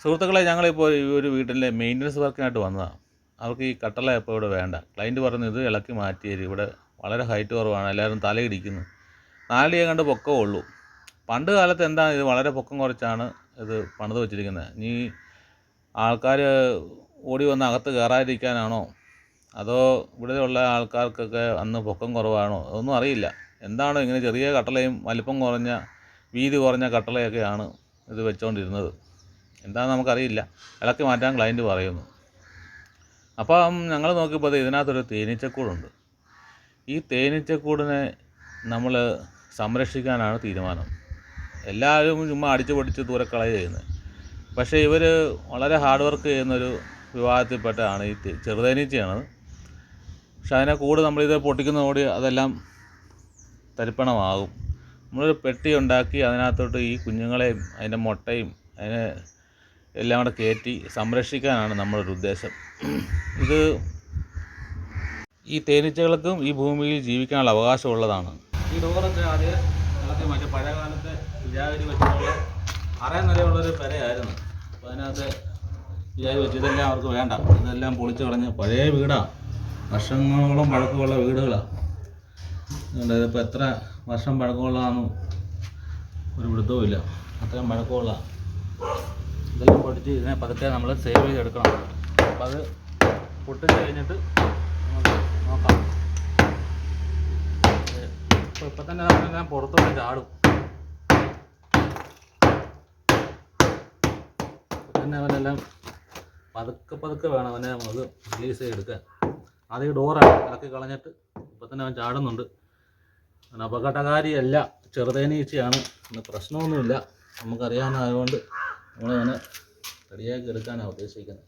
സുഹൃത്തുക്കളെ ഞങ്ങളിപ്പോൾ ഈ ഒരു വീട്ടിലെ മെയിന്റനൻസ് വർക്കിനായിട്ട് വന്നതാണ് അവർക്ക് ഈ കട്ടള ഇപ്പോൾ ഇവിടെ വേണ്ട. ക്ലൈന്റ് പറഞ്ഞു ഇത് ഇളക്കി മാറ്റി തരും ഇവിടെ വളരെ ഹൈറ്റ് കുറവാണ്. എല്ലാവരും തലയിടിക്കുന്നു നാലിയെ കണ്ട് പൊക്കമേ ഉള്ളൂ. പണ്ട് കാലത്ത് എന്താ ഇത് വളരെ പൊക്കം കുറച്ചാണ് ഇത് പണിത് വെച്ചിരിക്കുന്നത്. ഇനി ആൾക്കാർ ഓടി വന്ന് അകത്ത് കയറാതിരിക്കാനാണോ? അതോ ഇവിടെയുള്ള ആൾക്കാർക്കൊക്കെ അന്ന് പൊക്കം കുറവാണോ? അതൊന്നും അറിയില്ല. എന്താണോ ഇങ്ങനെ ചെറിയ കട്ടളയും വലിപ്പം കുറഞ്ഞ വീതി കുറഞ്ഞ കട്ടളയൊക്കെയാണ് ഇത് വെച്ചുകൊണ്ടിരുന്നത് എന്താണെന്ന് നമുക്കറിയില്ല. ഇളക്കി മാറ്റാൻ ക്ലയന്റ് പറയുന്നു. അപ്പം ഞങ്ങൾ നോക്കിയപ്പോൾ ഇതിനകത്തൊരു തേനീച്ചക്കൂടുണ്ട്. ഈ തേനീച്ചക്കൂടിനെ നമ്മൾ സംരക്ഷിക്കാനാണ് തീരുമാനം. എല്ലാവരും ചുമ്മാ അടിച്ചു പൊടിച്ച് ദൂരെ കളയ ചെയ്യുന്നത് പക്ഷേ ഇവർ വളരെ ഹാർഡ് വർക്ക് ചെയ്യുന്നൊരു വിവാഹത്തിൽപ്പെട്ടതാണ് ഈ ചെറുതേനീച്ചയാണ് പക്ഷേ അതിനെ കൂട് നമ്മളിത് പൊട്ടിക്കുന്നതോടെ അതെല്ലാം തരിപ്പണമാകും. നമ്മളൊരു പെട്ടി ഉണ്ടാക്കി അതിനകത്തോട്ട് ഈ കുഞ്ഞുങ്ങളെയും അതിന്റെ മുട്ടയും അതിനെ എല്ലാം കൂടെ കയറ്റി സംരക്ഷിക്കാനാണ് നമ്മളൊരു ഉദ്ദേശം. ഇത് ഈ തേനീച്ചകൾക്കും ഈ ഭൂമിയിൽ ജീവിക്കാനുള്ള അവകാശമുള്ളതാണ്. ഈ ഡോറൊക്കെ ആദ്യം മറ്റേ മാറ്റി പഴയ കാലത്തെ വിജാഗരി വെച്ചിട്ടുള്ള അറേ നിലയുള്ളൊരു പെരയായിരുന്നു. അപ്പോൾ അതിനകത്ത് വിജാഗരി വെച്ച് ഇതെല്ലാം അവർക്ക് വേണ്ട. ഇതെല്ലാം പൊളിച്ചു കളഞ്ഞ് പഴയ വീടാണ് വർഷങ്ങളോളം പഴക്കമുള്ള വീടുകളാണ് അതുകൊണ്ട് ഇതിപ്പോൾ എത്ര വർഷം പഴക്കമുള്ളതാണെന്നും ഒരു വിടുത്തവും ഇല്ല അത്രയും പഴക്കമുള്ള ഇതെല്ലാം പൊടിച്ച് ഇതിനെ പതുക്കെ നമ്മൾ സേവ് ചെയ്തെടുക്കണം. അപ്പോൾ അത് പൊട്ടിച്ച് കഴിഞ്ഞിട്ട് നോക്കാം. ഇപ്പോൾ ഇപ്പം തന്നെ നമ്മളെല്ലാം പുറത്തോട്ട് ചാടും. പിന്നെ അവനെല്ലാം പതുക്കെ പതുക്കെ വേണം അവനെ നമുക്ക് റിലീസ് ചെയ്തെടുക്കാൻ. ആദ്യം ഡോറാണ് ഇളക്കി കളഞ്ഞിട്ട് ഇപ്പം തന്നെ അവൻ ചാടുന്നുണ്ട്. അവൻ അപകടകാരിയല്ല ചെറുതേനീച്ചയാണ്. പ്രശ്നമൊന്നുമില്ല. നമുക്കറിയാവുന്നതായതുകൊണ്ട് നമ്മളവനെ റെഡിയാക്കി എടുക്കാനാണ് ഉദ്ദേശിക്കുന്നത്.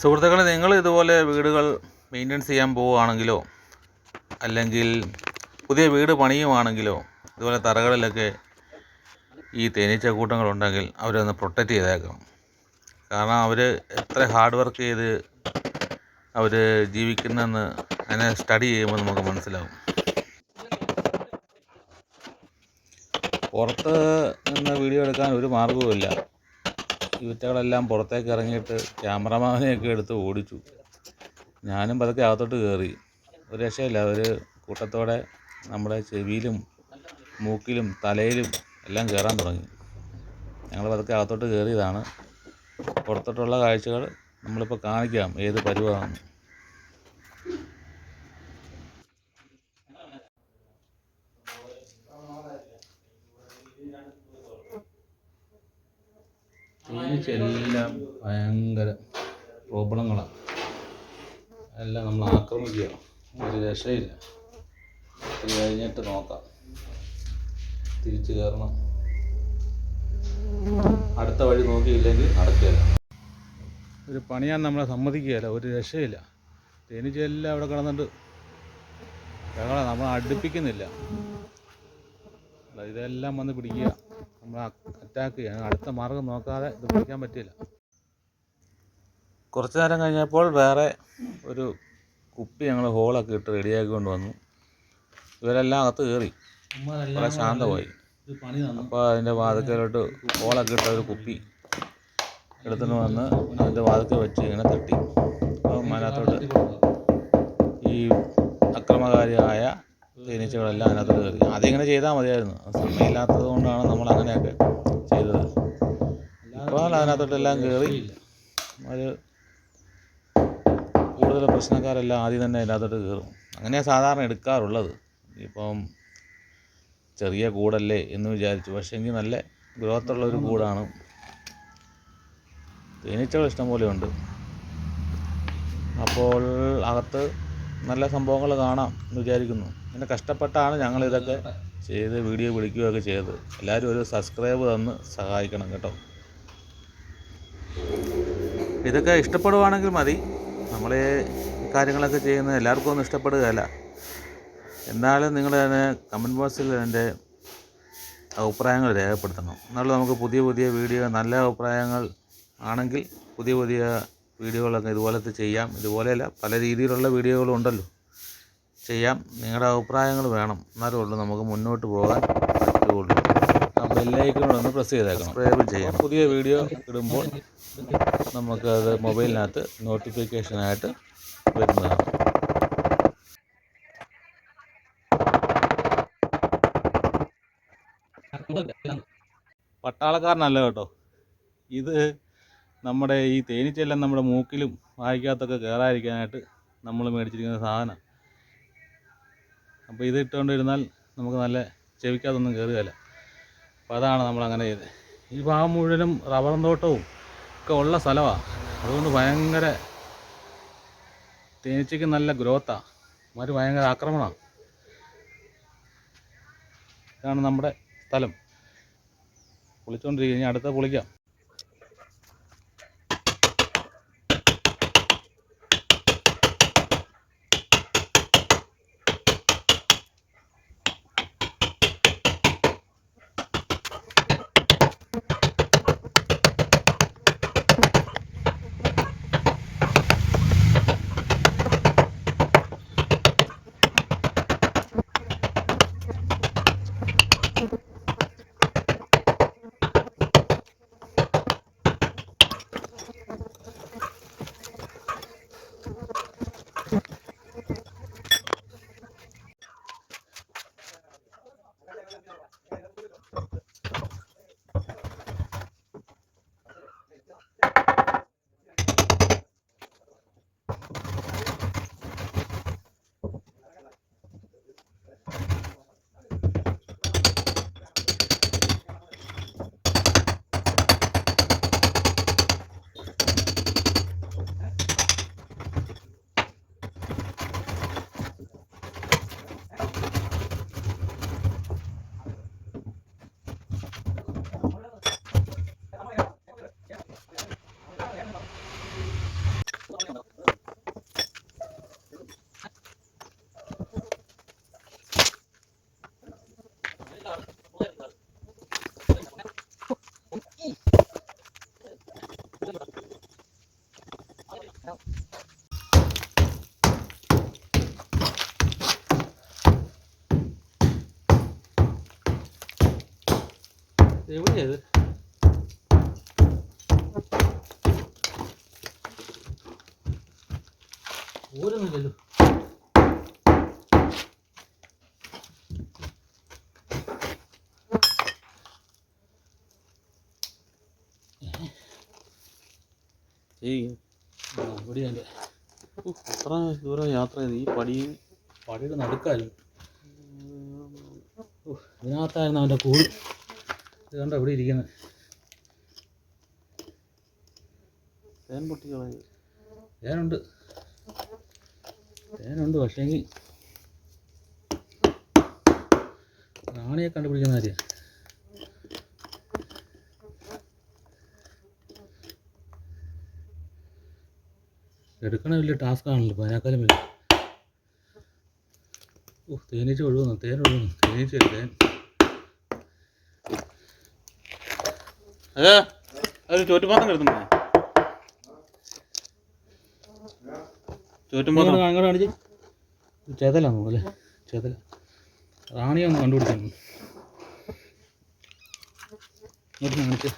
സുഹൃത്തുക്കളെ നിങ്ങൾ ഇതുപോലെ വീടുകൾ മെയിന്റെനൻസ് ചെയ്യാൻ പോവുകയാണെങ്കിലോ അല്ലെങ്കിൽ പുതിയ വീട് പണിയുവാണെങ്കിലോ ഇതുപോലെ തറകളിലൊക്കെ ഈ തേനീച്ച കൂട്ടങ്ങളുണ്ടെങ്കിൽ അവരൊന്ന് പ്രൊട്ടക്റ്റ് ചെയ്തേക്കണം. കാരണം അവർ എത്ര ഹാർഡ് വർക്ക് ചെയ്ത് അവർ ജീവിക്കുന്നെന്ന് അതിനെ സ്റ്റഡി ചെയ്യുമ്പോൾ നമുക്ക് മനസ്സിലാവും. പുറത്ത് നിന്ന് വീഡിയോ എടുക്കാൻ ഒരു മാർഗവുമില്ല ഈ വിറ്റകളെല്ലാം പുറത്തേക്ക് ഇറങ്ങിയിട്ട് ക്യാമറമാനെയൊക്കെ എടുത്ത് ഓടിച്ചു. ഞാനും പതുക്കെ അകത്തോട്ട് കയറി. ഒരു രക്ഷയില്ല. അവർ കൂട്ടത്തോടെ നമ്മുടെ ചെവിയിലും മൂക്കിലും തലയിലും എല്ലാം കയറാൻ തുടങ്ങി. ഞങ്ങൾ പതുക്കെ അകത്തോട്ട് കയറിയതാണ്. പുറത്തോട്ടുള്ള കാഴ്ചകൾ നമ്മളിപ്പോൾ കാണിക്കാം. ഏത് പരുവാണെന്ന്. തേനീച്ചെല്ലാം ഭയങ്കര പ്രോബ്ലങ്ങളാണ് എല്ലാം നമ്മൾ ആക്രമിക്കണം ഒരു രക്ഷയില്ല. ഇത് കഴിഞ്ഞിട്ട് നോക്കാം. തിരിച്ചു കയറണം അടുത്ത വഴി നോക്കിയില്ലെങ്കിൽ നടക്കില്ല. ഒരു പണിയാൻ നമ്മളെ സമ്മതിക്കുകയില്ല. ഒരു രക്ഷയില്ല. തേനീച്ചയെല്ലാം അവിടെ കിടന്നിട്ട് ഞങ്ങളെ നമ്മളെ അടുപ്പിക്കുന്നില്ല. ഇതെല്ലാം വന്ന് പിടിക്കുക. നമ്മൾ അറ്റാക്ക് ചെയ്യാൻ അടുത്ത മാർഗം നോക്കാതെ ഇത് പിടിക്കാൻ പറ്റില്ല കുറച്ച് നേരം കഴിഞ്ഞപ്പോൾ വേറെ ഒരു കുപ്പി ഞങ്ങൾ ഹോളൊക്കെ ഇട്ട് റെഡിയാക്കി കൊണ്ട് വന്നു. ഇവരെല്ലാം അകത്ത് കയറി വളരെ ശാന്തമായി. അപ്പോൾ അതിന്റെ വാതിക്കലോട്ട് ഹോളൊക്കെ ഇട്ട ഒരു കുപ്പി എടുത്തുകൊണ്ട് വന്ന് അതിന്റെ വാതിക്കൽ വെച്ച് ഇങ്ങനെ തട്ടി. അപ്പം അതിനകത്തോട്ട് ഈ അക്രമകാരിയായ തേനീച്ചകളെല്ലാം അതിനകത്തോട്ട് കയറി. അതിങ്ങനെ ചെയ്താൽ മതിയായിരുന്നു. അത് സമയമില്ലാത്തത് കൊണ്ടാണ് നമ്മൾ അങ്ങനെയൊക്കെ ചെയ്തത്. ഇപ്പോൾ അതിനകത്തോട്ടെല്ലാം കയറി ഒരു കൂടുതൽ പ്രശ്നക്കാരെല്ലാം ആദ്യം തന്നെ അതിനകത്തോട്ട് കയറും. അങ്ങനെയാണ് സാധാരണ എടുക്കാറുള്ളത്. ഇപ്പം ചെറിയ കൂടല്ലേ എന്ന് വിചാരിച്ചു. പക്ഷേ എങ്കിൽ നല്ല ഗ്രോത്തുള്ള ഒരു കൂടാണ്. തേനീച്ചകൾ ഇഷ്ടംപോലെ ഉണ്ട്. അപ്പോൾ അകത്ത് നല്ല സംഭവങ്ങൾ കാണാം എന്ന് വിചാരിക്കുന്നു. പിന്നെ കഷ്ടപ്പെട്ടാണ് ഞങ്ങളിതൊക്കെ ചെയ്ത് വീഡിയോ പിടിക്കുകയൊക്കെ ചെയ്തത്. എല്ലാവരും ഒരു സബ്സ്ക്രൈബ് തന്ന് സഹായിക്കണം കേട്ടോ. ഇതൊക്കെ ഇഷ്ടപ്പെടുവാണെങ്കിൽ മതി. നമ്മൾ കാര്യങ്ങളൊക്കെ ചെയ്യുന്നത് എല്ലാവർക്കും ഒന്നും ഇഷ്ടപ്പെടുകയല്ല. എന്നാലും നിങ്ങൾ തന്നെ കമന്റ് ബോക്സിൽ എന്റെ അഭിപ്രായങ്ങൾ രേഖപ്പെടുത്തണം. എന്നാലും നമുക്ക് പുതിയ പുതിയ വീഡിയോ നല്ല അഭിപ്രായങ്ങൾ ആണെങ്കിൽ പുതിയ പുതിയ വീഡിയോകളൊക്കെ ഇതുപോലത്തെ ചെയ്യാം. ഇതുപോലെയല്ല പല രീതിയിലുള്ള വീഡിയോകളും ഉണ്ടല്ലോ. ചെയ്യാം. നിങ്ങളുടെ അഭിപ്രായങ്ങൾ വേണം. എന്നാലേ ഉള്ളൂ നമുക്ക് മുന്നോട്ട് പോകാൻ പറ്റുകയുള്ളൂ. ആ ഒന്ന് പ്രസ് ചെയ്തേക്കണം. സബ്സ്ക്രൈബ് ചെയ്യണം. പുതിയ വീഡിയോ ഇടുമ്പോൾ നമുക്കത് മൊബൈലിനകത്ത് നോട്ടിഫിക്കേഷനായിട്ട് വരുന്നതാണ്. പട്ടാളക്കാരനല്ല കേട്ടോ. ഇത് നമ്മുടെ ഈ തേനീച്ചയെല്ലാം നമ്മുടെ മൂക്കിലും വായിക്കകത്തൊക്കെ കയറാതിരിക്കാനായിട്ട് നമ്മൾ മേടിച്ചിരിക്കുന്ന സാധനം. അപ്പോൾ ഇത് ഇട്ടുകൊണ്ടിരുന്നാൽ നമുക്ക് നല്ല ചെവിക്കകത്തൊന്നും കയറുകയില്ല. അപ്പോൾ അതാണ് നമ്മളങ്ങനെ ചെയ്തത്. ഈ ഭാഗം മുഴുവനും റബ്ബറും തോട്ടവും ഒക്കെ ഉള്ള സ്ഥലമാണ് അതുകൊണ്ട് ഭയങ്കര തേനീച്ചയ്ക്ക് നല്ല ഗ്രോത്താണ് മറ്റു ഭയങ്കര ആക്രമണമാണ് ഇതാണ് നമ്മുടെ സ്ഥലം. പൊളിച്ചുകൊണ്ടിരിക്കുക ഇനി അടുത്ത പൊളിക്കാം. എവിടെയത് ഊരൊന്നുമില്ലല്ലോ ഇവിടെയല്ലേ എത്ര ദൂരം യാത്ര ചെയ്ത് ഈ പടി പടിയുടെ നടുക്കാലും ഇതിനകത്തായിരുന്നു അവന്റെ കൂട്. ഇത് കണ്ടോ ഇവിടെ ഇരിക്കുന്നത്. തേൻ പൊട്ടിക്കളയ തേനുണ്ട് തേനുണ്ട് പക്ഷേങ്കിൽ റാണിയെ കണ്ടുപിടിക്കുന്ന കാര്യമാണ് എടുക്കണ വലിയ ടാസ്ക് ആണല്ലോ ഇപ്പോൾ അതിനേക്കാളും വലിയ ഓ തേനീച്ച ഒഴുകുന്നു തേൻ ഒഴുകുന്നു തേനീച്ച തേൻ അതെ അത് ചോറ്റുപാത്രം കിടത്തുന്നേ ചോറ്റുപാത്രം അങ്ങോട്ട് കാണിച്ച്. ചെതലാണോ അല്ലേ? ചെതല. റാണിയെ ഒന്ന് കണ്ടുപിടിക്കണം ഇങ്ങോട്ട് കാണിച്ച്.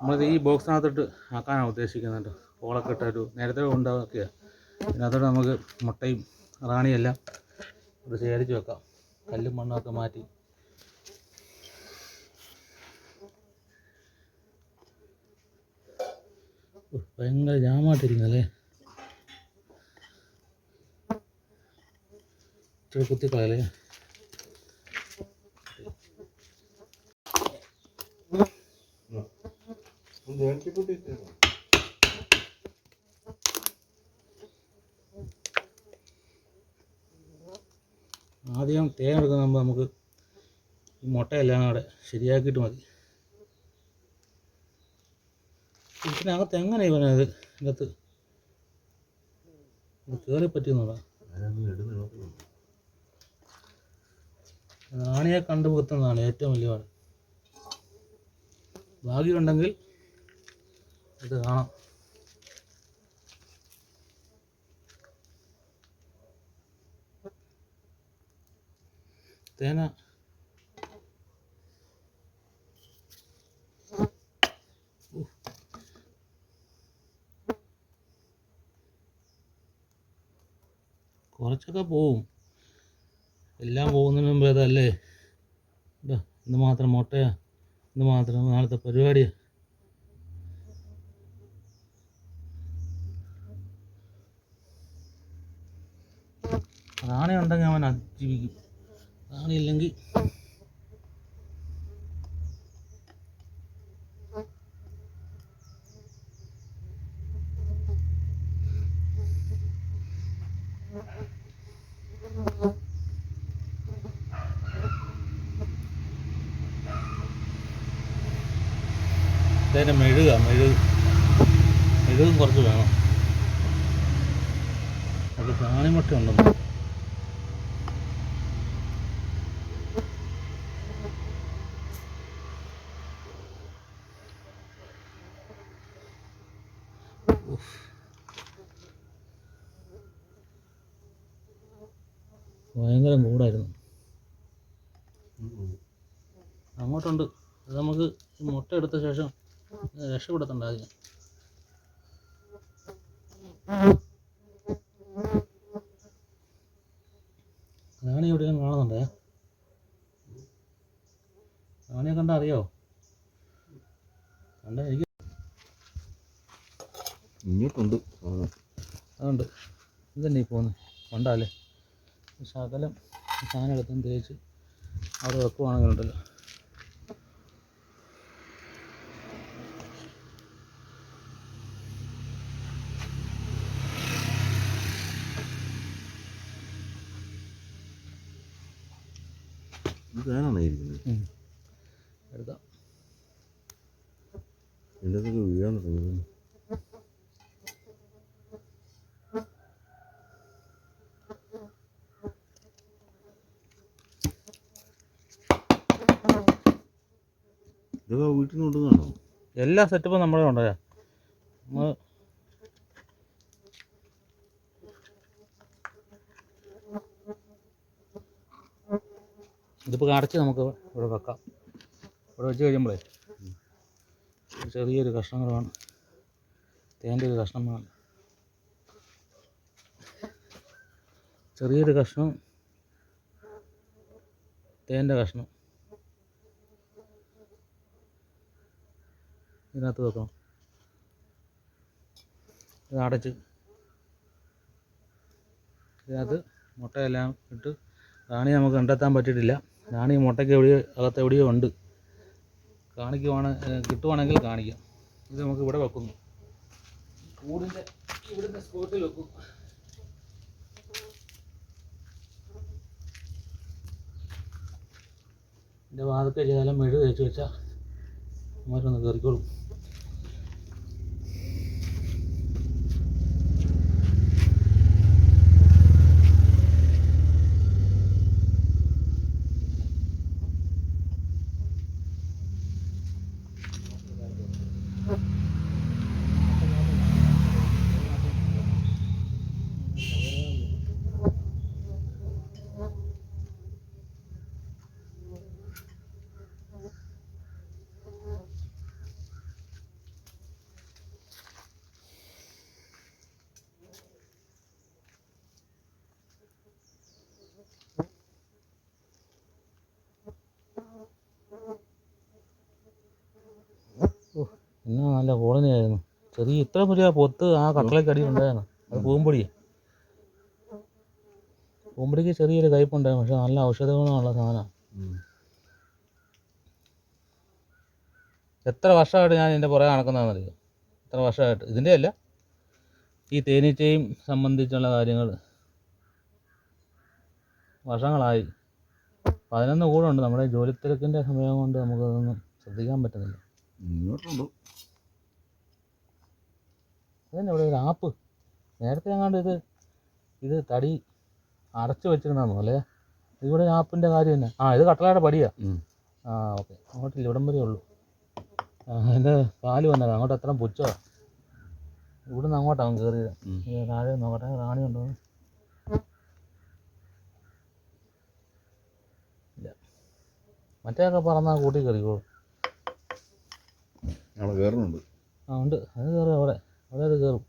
നമ്മളത് ഈ ബോക്സിനകത്തോട്ട് ആക്കാനാണ് ഉദ്ദേശിക്കുന്നത് ഓളൊക്കെ ഇട്ടൊരു നേരത്തെ ഉണ്ടാക്കിയ. ഇതിനകത്തോട്ട് നമുക്ക് മുട്ടയും റാണിയെല്ലാം ഇവിടെ ശേഖരിച്ച് വെക്കാം. കല്ലും മണ്ണൊക്കെ മാറ്റി. ഭയങ്കര ജാമായിട്ടിരിക്കുന്നല്ലേ ഇത്ര കുത്തിക്കളയല്ലേ? ആദ്യം തേൻ എടുക്കുന്ന നമുക്ക് ഈ മുട്ടയെല്ലാം കൂടെ ശരിയാക്കിയിട്ട് മതി. ഇതിനകത്ത് എങ്ങനെ ഇവനത് ഇതിനകത്ത്? ഇത് കയറി പറ്റിയെന്നോടാ. റാണിയെ കണ്ടുമുട്ടുന്നതാണ് ഏറ്റവും വലിയ പാട്. ഭാഗ്യമുണ്ടെങ്കിൽ ഇത് കാണാം. തേന കുറച്ചൊക്കെ പോവും. എല്ലാം പോകുന്നതിന് മുമ്പ് അതല്ലേ ഇന്ന് മാത്രം മുട്ടയാ. ഇന്ന് മാത്രം നാളത്തെ പരിപാടിയാ. റാണി ഉണ്ടെങ്കിൽ അവൻ അതിജീവിക്കും. റാണി ഇല്ലെങ്കിൽ ഇതിന്റെ മെഴുക മെഴുക് മെഴുകും കുറച്ച് വേണം. അത് കാണിമുട്ട ഉണ്ടെന്ന് ഭയങ്കര കൂടായിരുന്നു അങ്ങോട്ടുണ്ട്. അത് നമുക്ക് മുട്ട എടുത്ത ശേഷം രക്ഷപ്പെടുത്തണ്ടാകും റാണി എവിടെയും കാണുന്നുണ്ടേ? റാണിയെ കണ്ട അറിയോ? കണ്ട എനിക്ക് ഇങ്ങോട്ടുണ്ട്. തന്നെ ഇതന്നെ ഈ പോകുന്നത് കണ്ടാലേ ശകലം സാധനം എടുത്തും തേച്ച് അവിടെ വെക്കുവാണെങ്കിലുണ്ടല്ലോ. ഇത് ഫാനാണ് ഇരിക്കുന്നത് എടുക്കാം എന്റെ അതൊക്കെ വീഴാൻ തുടങ്ങി ഇതൊക്കെ വീട്ടിൽ നിന്ന് കൊണ്ടുവന്നാണോ എല്ലാ സെറ്റപ്പും നമ്മളെ ഉണ്ടല്ലോ നമ്മൾ ഇതിപ്പോൾ അടച്ച് നമുക്ക് ഇവിടെ വെക്കാം. ഇവിടെ വെച്ച് കഴിയുമ്പോഴേ ചെറിയൊരു കഷ്ണങ്ങൾ വേണം. തേന്റെ ഒരു കഷ്ണം വേണം. ചെറിയൊരു കഷ്ണം തേന്റെ കഷ്ണം. ഇതിനകത്ത് വെക്കണം. ഇത് അടച്ച്. ഇതിനകത്ത് മുട്ടയെല്ലാം ഇട്ട് റാണി നമുക്ക് കണ്ടെത്താൻ പറ്റിയിട്ടില്ല. റാണി മുട്ടയ്ക്ക് എവിടെയോ അകത്ത് എവിടെയോ ഉണ്ട്. കാണിക്കുവാണ് കിട്ടുവാണെങ്കിൽ കാണിക്കാം. ഇത് നമുക്ക് ഇവിടെ വെക്കുന്നു കൂടിന്റെ ഇവിടുത്തെ സ്പോട്ടിൽ വെക്കും. എന്റെ വാതൊക്കെ ചെയ്താലും മെഴു തേച്ച് വെച്ചാൽ അവരൊന്ന് കയറിക്കോളും എന്നാ നല്ല കോളനി ആയിരുന്നു. ചെറിയ ഇത്ര വലിയ പൊത്ത് ആ കട്ടളയ്ക്ക് അടി ഉണ്ടായിരുന്നു. അത് പൂമ്പൊടി. പൂമ്പൊടിക്ക് ചെറിയൊരു കയ്പുണ്ടായിരുന്നു പക്ഷെ നല്ല ഔഷധ ഗുണമുള്ള സാധനമാണ് എത്ര വർഷമായിട്ട് ഞാൻ ഇതിന്റെ പുറകെ നടക്കുന്നതെന്നറിയോ എത്ര വർഷമായിട്ട്? ഇതിന്റെ അല്ല. ഈ തേനീച്ചയും സംബന്ധിച്ചുള്ള കാര്യങ്ങൾ വർഷങ്ങളായി. പതിനൊന്ന് കൂടുണ്ട് നമ്മുടെ ജോലിത്തിരക്കിന്റെ സമയം കൊണ്ട് നമുക്കതൊന്നും ശ്രദ്ധിക്കാൻ പറ്റുന്നില്ല. അതന്നെ ഇവിടെ ഒരു ആപ്പ്. നേരത്തെ എങ്ങാണ്ട് ഇത് ഇത് തടി അടച്ചു വെച്ചിരുന്നു അല്ലേ? ഇവിടെ ഒരു ആപ്പിന്റെ കാര്യം തന്നെ. ആ ഇത് കട്ടളയുടെ പടിയാ. ആ ഓക്കെ. അങ്ങോട്ടില്ല ഇവിടം വരെ ഉള്ളൂ. എന്റെ പാൽ കാൽ വന്നത്. അങ്ങോട്ട് അത്ര പുച്ചോ ഇവിടുന്ന് അങ്ങോട്ടാവും കയറിയത് താഴെ നോക്കട്ടെ. റാണി ഉണ്ടോ? ഇല്ല. മറ്റേതൊക്കെ പറഞ്ഞാൽ കൂട്ടി കയറിക്കോളും. അവിടെ കയറുന്നുണ്ട്. ആ ഉണ്ട്. അത് കയറും അവിടെ. അവിടെ അത് കയറും.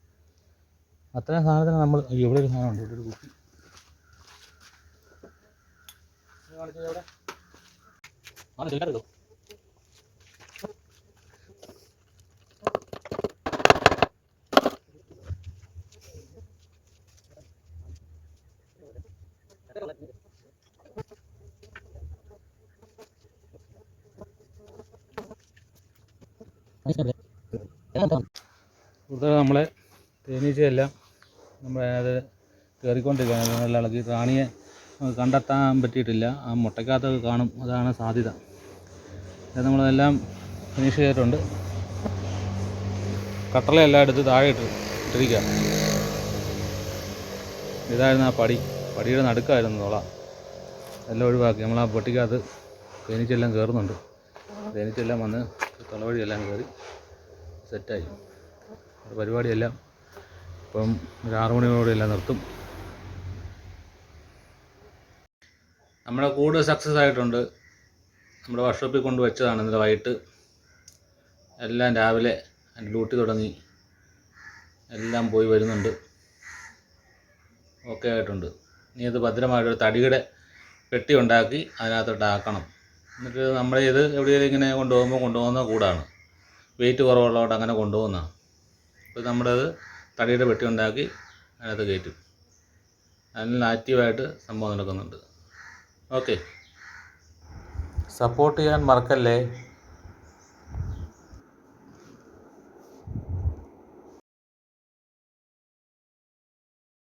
അത്രയും സാധനത്തിന് നമ്മൾ ഇവിടെ ഒരു സാധനമുണ്ട് ഇവിടെ ഒരു കുപ്പി കാണിച്ചത് അവിടെ ആണ് ചെല്ലാറുണ്ടോ? കൂടുതൽ നമ്മളെ തേനീച്ചയെല്ലാം നമ്മൾ അത് കയറിക്കൊണ്ടിരിക്കുകയാണ് നല്ല ഇളകി റാണിയെ കണ്ടെത്താൻ പറ്റിയിട്ടില്ല. ആ മുട്ടയ്ക്കകത്തൊക്കെ കാണും. അതാണ് സാധ്യത. അത് നമ്മളെല്ലാം ഫിനിഷ് ചെയ്തിട്ടുണ്ട്. കട്ടളയെല്ലാം എടുത്ത് താഴെ ഇട്ട് ഇട്ടിരിക്കുക ഇതായിരുന്നു ആ പടി. പടിയുടെ നടുക്കായിരുന്നു തോള. എല്ലാം ഒഴിവാക്കി. നമ്മൾ ആ പൊട്ടിക്കകത്ത് തേനീച്ചെല്ലാം കയറുന്നുണ്ട് തേനീച്ചെല്ലാം വന്ന് തലവഴിയെല്ലാം കയറി സെറ്റായി. പരിപാടിയെല്ലാം ഇപ്പം ഒരു ആറു മണിയോടെ എല്ലാം നിർത്തും. നമ്മുടെ കൂട് സക്സസ് ആയിട്ടുണ്ട്. നമ്മുടെ വർക്ക്ഷോപ്പിൽ കൊണ്ട് വെച്ചതാണ് ഇന്നലെ വൈകിട്ട്. എല്ലാം രാവിലെ ഡ്യൂട്ടി തുടങ്ങി. എല്ലാം പോയി വരുന്നുണ്ട്. ഓക്കെ ആയിട്ടുണ്ട്. ഇനി അത് ഭദ്രമായിട്ടൊരു തടിയുടെ പെട്ടി ഉണ്ടാക്കി അതിനകത്തോട്ട് ആക്കണം. എന്നിട്ട് നമ്മുടെ ഇത് എവിടെയെങ്കിലും ഇങ്ങനെ കൊണ്ടുപോകുമ്പോൾ കൊണ്ടുപോകുന്ന കൂടാണ്. വെയിറ്റ് കുറവുള്ളതുകൊണ്ട് അങ്ങനെ കൊണ്ടുപോകുന്നതാണ്. അപ്പോൾ നമ്മളത് തടിയുടെ വെട്ടി ഉണ്ടാക്കി അതിനകത്ത് കയറ്റും. അതിൽ ആക്റ്റീവായിട്ട് സംഭവം നടക്കുന്നുണ്ട്. ഓക്കെ സപ്പോർട്ട് ചെയ്യാൻ മറക്കല്ലേ?